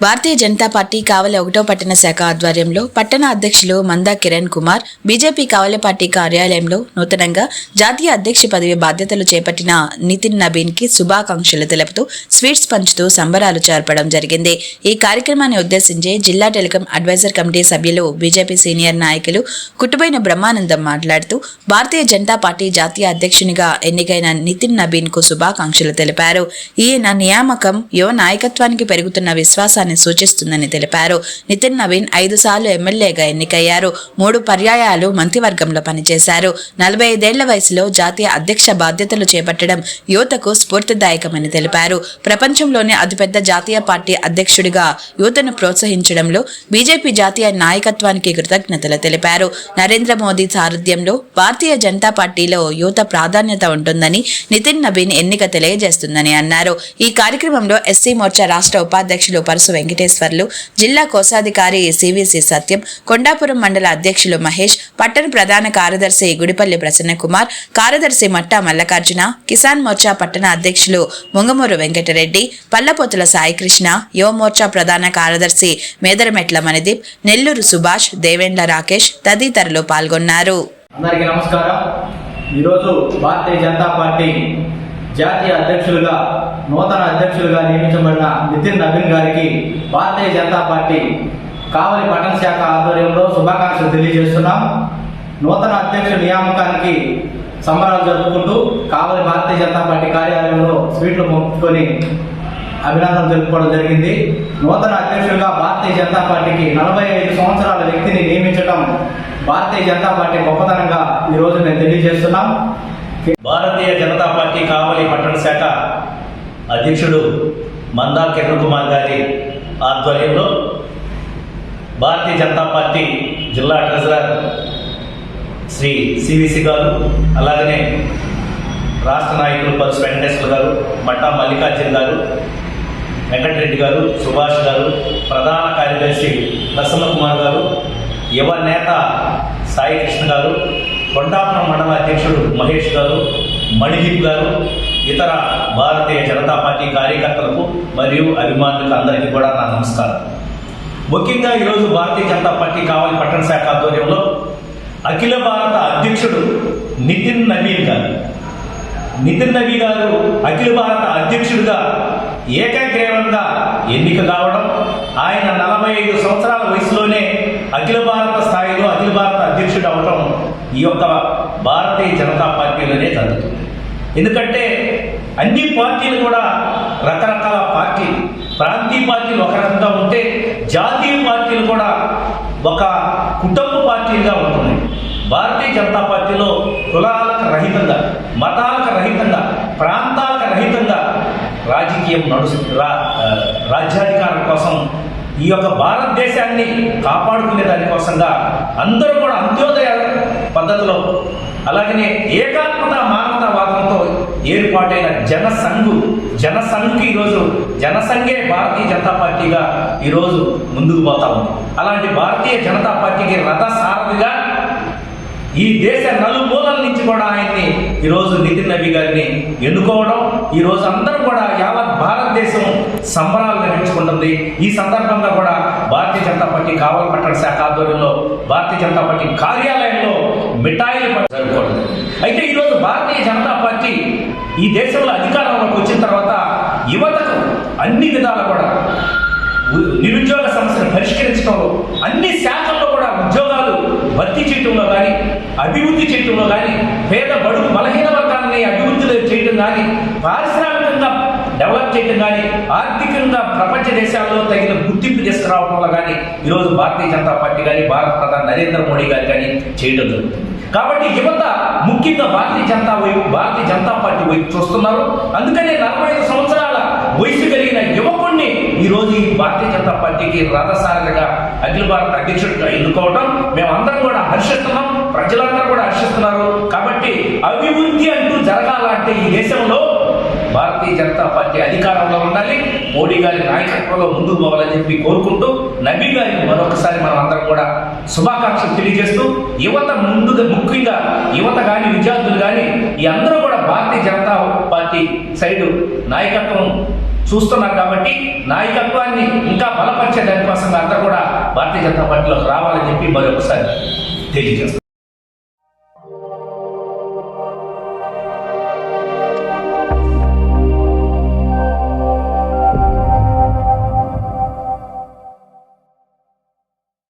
భారతీయ Janata party కావలి ఒకటో పట్టణ శాఖ ఆధ్వర్యంలో పట్టణ అధ్యక్షులు మందా కిరణ్ కుమార్ బీజేపీ కావలి పార్టీ కార్యాలయంలో నూతనంగా జాతీయ అధ్యక్ష పదవి బాధ్యతలు చేపట్టిన నితిన్ నబీన్కి శుభాకాంక్షలు తెలుపుతూ స్వీట్స్ పంచుతూ సంబరాలు చేర్పడం జరిగింది. ఈ కార్యక్రమాన్ని ఉద్దేశించి జిల్లా టెలికాం అడ్వైజర్ కమిటీ సభ్యులు బీజేపీ సీనియర్ నాయకులు కుటుంబైన బ్రహ్మానందం మాట్లాడుతూ భారతీయ జనతా పార్టీ జాతీయ అధ్యక్షునిగా ఎన్నికైన నితిన్ నబీన్కు శుభాకాంక్షలు తెలిపారు. ఈయన నియామకం యువ నాయకత్వానికి పెరుగుతున్న విశ్వాసాన్ని సూచిస్తుందని తెలిపారు. నితిన్ నవీన్ ఐదు సార్లు ఎమ్మెల్యేగా ఎన్నికయ్యారు. మూడు పర్యాయాలు మంత్రివర్గంలో పనిచేశారు. నలభై ఐదేళ్ళ వయసులో జాతీయ అధ్యక్ష బాధ్యతలు చేపట్టడం యువతకు స్ఫూర్తిదాయకమని తెలిపారు. ప్రపంచంలోనే అతిపెద్ద జాతీయ పార్టీ అధ్యక్షుడిగా యువతను ప్రోత్సహించడంలో బీజేపీ జాతీయ నాయకత్వానికి కృతజ్ఞతలు తెలిపారు. నరేంద్ర మోదీ సారథ్యంలో భారతీయ జనతా పార్టీలో యువత ప్రాధాన్యత ఉంటుందని నితిన్ నబీన్ ఎన్నిక తెలియజేస్తుందని అన్నారు. ఈ కార్యక్రమంలో ఎస్సీ మోర్చా రాష్ట్ర ఉపాధ్యక్షులు పరసు వెంకటేశ్వర్లు జిల్లా కోశాధికారి సివిసి సత్యం కొండాపురం మండల అధ్యక్షులు మహేష్ పట్టణ ప్రధాన కార్యదర్శి గుడిపల్లి ప్రసన్నకుమార్ కార్యదర్శి మట్టా మల్లకార్జున కిసాన్ మోర్చా పట్టణ అధ్యక్షులు ముంగమూరు వెంకటరెడ్డి పల్లపోతుల సాయికృష్ణ యువమోర్చా ప్రధాన కార్యదర్శి మేదరమెట్ల మణిదీప్ నెల్లూరు సుభాష్ దేవేంద్ర రాకేష్ తదితరులు పాల్గొన్నారు. అందరికీ నమస్కారం. ఈరోజు భారతీయ జనతా పార్టీ జాతీయ అధ్యక్షులుగా నూతన అధ్యక్షులుగా నియమించబడిన నితిన్ నవీన్ గారికి భారతీయ జనతా పార్టీ కావలి పట్టణ శాఖ ఆధ్వర్యంలో శుభాకాంక్షలు తెలియజేస్తున్నాం. నూతన అధ్యక్షుల నియామకానికి సంబరాలు జరుపుకుంటూ కావలి భారతీయ జనతా పార్టీ కార్యాలయంలో స్వీట్లు పంపుకొని అభినందనలు తెలుపుకోవడం జరిగింది. నూతన అధ్యక్షులుగా భారతీయ జనతా పార్టీకి నలభై ఐదు సంవత్సరాల వ్యక్తిని నియమించడం భారతీయ జనతా పార్టీ గొప్పతనంగా ఈ రోజు మేము తెలియజేస్తున్నాం. భారతీయ జనతా పార్టీ కావలి పట్టణ శాఖ అధ్యక్షుడు మందా కిరణ్ కుమార్ గారి ఆధ్వర్యంలో భారతీయ జనతా పార్టీ జిల్లా ట్రెజరర్ శ్రీ సివిసి గారు అలాగనే రాష్ట్ర నాయకులు పల్స్ వెంకటేశ్వర గారు మట్టా మల్లికార్జున్ గారు వెంకటరెడ్డి గారు సుభాష్ గారు ప్రధాన కార్యదర్శి ప్రసన్న కుమార్ గారు యువ నేత సాయి కృష్ణ గారు కొండాపురం మండల అధ్యక్షుడు మహేష్ గారు మణిదీప్ గారు ఇతర భారతీయ జనతా పార్టీ కార్యకర్తలకు మరియు అభిమానులకు అందరికీ కూడా నా నమస్కారం. ముఖ్యంగా ఈరోజు భారతీయ జనతా పార్టీ కావాలి పట్టణ శాఖ ఆధ్వర్యంలో అఖిల భారత అధ్యక్షుడు నితిన్ నవీన్ గారు. నితిన్ నవీ గారు అఖిల భారత అధ్యక్షుడిగా ఏకగ్రీవంగా ఎన్నిక కావడం ఆయన నలభై ఐదు సంవత్సరాల వయసులోనే అఖిల భారత స్థాయిలో అఖిల భారత అధ్యక్షుడు యొక్క భారతీయ జనతా పార్టీలోనే జరుగుతుంది. ఎందుకంటే అన్ని పార్టీలు కూడా రకరకాల పార్టీలు ప్రాంతీయ పార్టీలు ఒక రకంగా ఉంటే జాతీయ పార్టీలు కూడా ఒక కుటుంబ పార్టీలుగా ఉంటున్నాయి. భారతీయ జనతా పార్టీలో కులాలకు రహితంగా మతాలకు రహితంగా ప్రాంతాలకు రహితంగా రాజకీయం నడుస్తు రా రాజ్యాధికారం కోసం ఈ యొక్క భారతదేశాన్ని కాపాడుకునే దానికోసంగా అందరూ కూడా అంత్యోదయ పద్ధతిలో. అలాగనే ఏకాత్మత మానవతావాదంతో ఏర్పాటైన జనసంఘు జనసంఘ్ ఈరోజు జనసంఘే భారతీయ జనతా పార్టీగా ఈరోజు ముందుకు పోతా ఉంది. అలాంటి భారతీయ జనతా పార్టీకి రథ సారథిగా ఈ దేశ నలుమూలల నుంచి కూడా ఆయన్ని ఈరోజు నితిన్ నబీ గారిని ఎన్నుకోవడం ఈరోజు అందరూ కూడా యావత్ భారతదేశం సంబరాలు నిర్మించుకుంటుంది ఈ సందర్భంగా కూడా భారతీయ జనతా పార్టీ కావల పట్టణ శాఖ ఆధ్వర్యంలో భారతీయ జనతా పార్టీ కార్యాలయంలో మిఠాయిలు జరుపుకోవడం. అయితే ఈరోజు భారతీయ జనతా పార్టీ ఈ దేశంలో అధికారంలోకి వచ్చిన తర్వాత యువతకు అన్ని విధాలు కూడా నిరుద్యోగ సమస్యను పరిష్కరించడంలో అన్ని శాఖల్లో కూడా ఉద్యోగాలు భర్తీ చేయడంలో కానీ అభివృద్ధి చేయడంలో కానీ పేద బడుగు బలహీన వర్గాలని అభివృద్ధి చేయడం కానీ పారిశ్రామిక డెవలప్ చేయడం కానీ ఆర్థికంగా ప్రపంచ దేశాల్లో తగిన గుర్తింపు తీసుకురావడంలో కానీ ఈరోజు భారతీయ జనతా పార్టీ కానీ భారత ప్రధాని నరేంద్ర మోడీ గారు కానీ చేయడం జరుగుతుంది. కాబట్టి యువత ముఖ్యంగా భారతీయ జనతా వైపు భారతీయ జనతా పార్టీ వైపు చూస్తున్నారు. అందుకనే నలభై ఐదు సంవత్సరాల వయసు కలిగిన యువకుణ్ణి ఈరోజు ఈ భారతీయ జనతా పార్టీకి రథసారిగా అఖిల భారత అధ్యక్షుడిగా ఎన్నుకోవడం మేమందరం కూడా హర్షిస్తున్నాం. ప్రజలందరూ కూడా హర్షిస్తున్నారు. కాబట్టి అభివృద్ధి అంటూ జరగాలంటే ఈ దేశంలో భారతీయ జనతా పార్టీ అధికారంలో ఉండాలి. మోడీ గారి నాయకత్వంలో ముందుకు పోవాలని చెప్పి కోరుకుంటూ నబీ గారికి మరొకసారి మనం అందరం కూడా శుభాకాంక్షలు తెలియజేస్తూ యువత ముందుగా ముఖ్యంగా యువత కానీ విద్యార్థులు కానీ ఈ అందరూ కూడా భారతీయ జనతా పార్టీ సైడు నాయకత్వం చూస్తున్నారు కాబట్టి నాయకత్వాన్ని ఇంకా బలపరిచే దానికోసం అందరూ కూడా భారతీయ జనతా పార్టీలోకి రావాలని చెప్పి మరొకసారి తెలియజేస్తారు